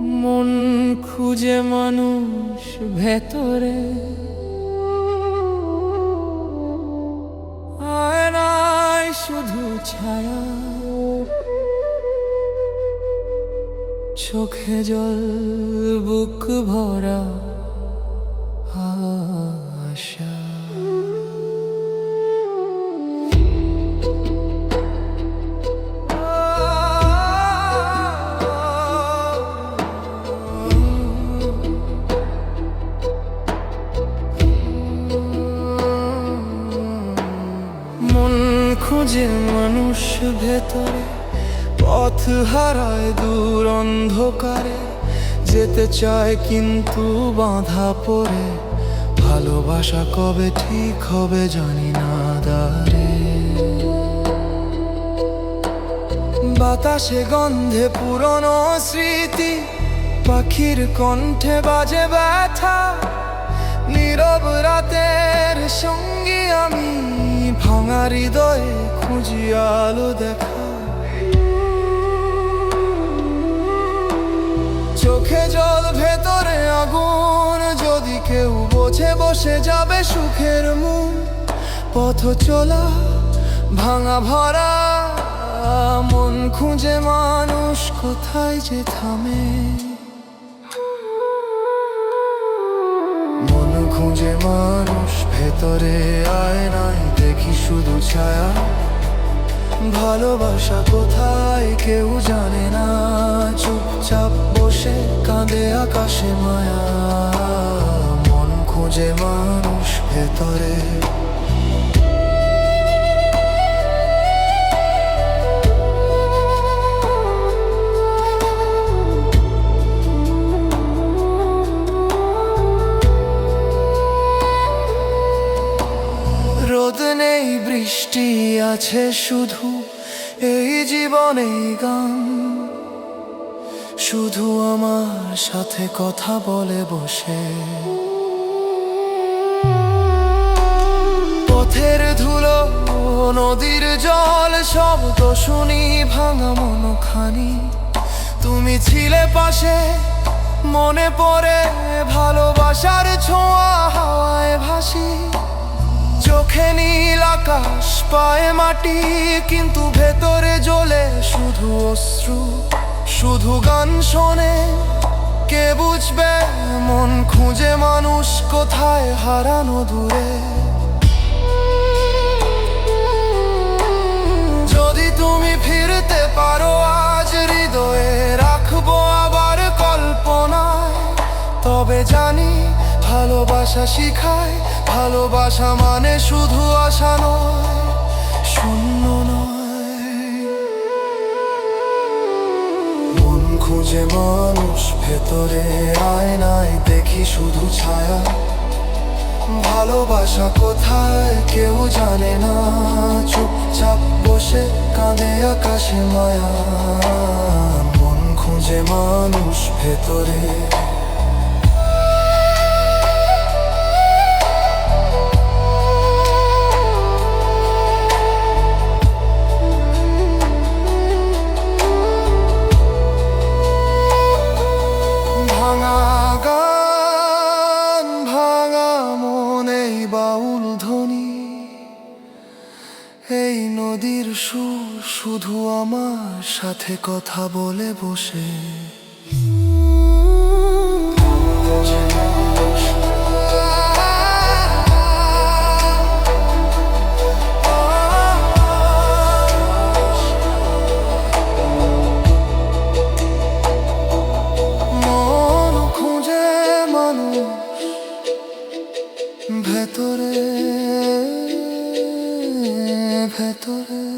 মন খুঁজে মানুষ ভেতরে। আয়নায় শুধু ছায়া। চোখে জল বুক ভরা আশা। খুঁজে মানুষ ভেতরে, পথ হারায় দূর অন্ধকারে। যেতে চায় কিন্তু বাধা পড়ে, ভালোবাসা কবে ঠিক হবে জানি না দারে বাতাসে গন্ধে পুরনো স্মৃতি, পাখির কণ্ঠে বাজে ব্যথা। নীরব রাতের সঙ্গী আমি। ভাঙা হৃদয়ে খুঁজি আলো দেখা। চোখে জল, ভেতরে আগুন, যদি কেউ বোঝে বসে যাবে সুখের মন। পথ চলা, ভাঙা ভরা, মন খুঁজে মানুষ কোথায় যে থামে। মন খুঁজে মানুষ ভেতরে আয় আয়নায় দেখি শুধু ছায়া। ভালোবাসা কোথায় কেউ জানে না। চুপচাপ বসে কাঁদে আকাশে মায়া। মন খুঁজে মানুষ ভেতরে। রোদ নেই, বৃষ্টি আছে শুধু এই জীবনে গান। শুধু আমার সাথে কথা বলে বসে। পথের ধুলো, নদীর জল শব্দ শুনি ভাঙা মনখানি। তুমি ছিলে পাশে, মনে পড়ে ভালোবাসার আকাশ পায়ে মাটি, কিন্তু ভেতরে জ্বলে শুধু অশ্রু। শুধু গান শোনে, কে বুঝবে? মন খুঁজে মানুষ কোথায় হারানো দূরে। যদি তুমি ফিরতে পারো, আজ হৃদয়ে রাখব আবার কল্পনায়। তবে জানি ভালোবাসা শিখায় ভালোবাসা মানে শুধু আশা নয়, শূন্য নয়। মন খুঁজে মানুষ, ভেতরে আয়নায় দেখি শুধু ছায়া। ভালোবাসা কোথায় কেউ জানে না, চুপচাপ বসে কাঁদে আকাশে মায়া। মন খুঁজে মানুষ, ভেতরে নদীর সুর শুধু আমার সাথে কথা বলে বসে। ভেতরে